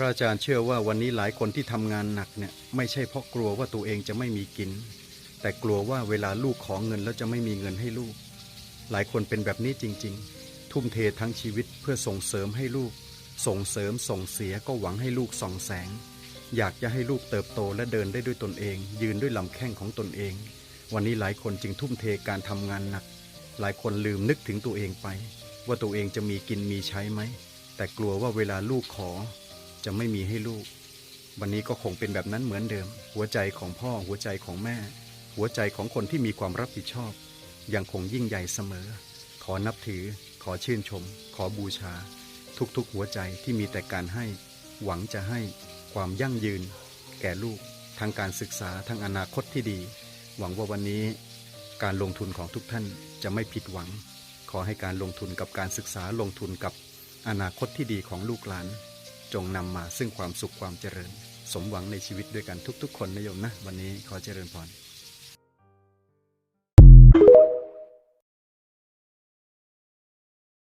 ระอาจารย์เชื่อว่าวันนี้หลายคนที่ทำงานหนักเนี่ยไม่ใช่เพราะกลัวว่าตัวเองจะไม่มีกิน แต่กลัวว่าเวลาลูกขอเงินแล้วจะไม่มีเงินให้ลูก หลายคนเป็นแบบนี้จริง ๆ ทุ่มเททั้งชีวิตเพื่อส่งเสริมให้ลูก ส่งเสริมส่งเสียก็หวังให้ลูกส่องแสง อยากจะให้ลูกเติบโตและเดินได้ด้วยตนเอง ยืนด้วยลำแข้งของตนเอง วันนี้หลายคนจึงทุ่มเทการทำงานหนัก หลายคนลืมนึกถึงตัวเองไป ว่าตัวเองจะมีกินมีใช้ไหมแต่กลัวว่าเวลาลูกขอ จะไม่มีให้ลูก วันนี้ก็คงเป็นแบบนั้นเหมือนเดิม หัวใจของพ่อหัวใจของแม่ หัวใจของคนที่มีความรับผิดชอบ ยังคงยิ่งใหญ่เสมอ ขอนับถือ ขอชื่นชม ขอบูชา ทุกๆหัวใจที่มีแต่การให้ หวังจะให้ความยั่งยืน แก่ลูกทางการศึกษาทางอนาคตที่ดี หวังว่าวันนี้ การลงทุนของทุกท่านจะไม่ผิดหวัง ขอให้การลงทุนกับการศึกษาลงทุนกับอนาคตที่ดีของลูกหลาน จงนำมาซึ่งความสุขความเจริญ สมหวังในชีวิตด้วยกันทุก ๆ คนนะโยมนะ วันนี้ขอเจริญพร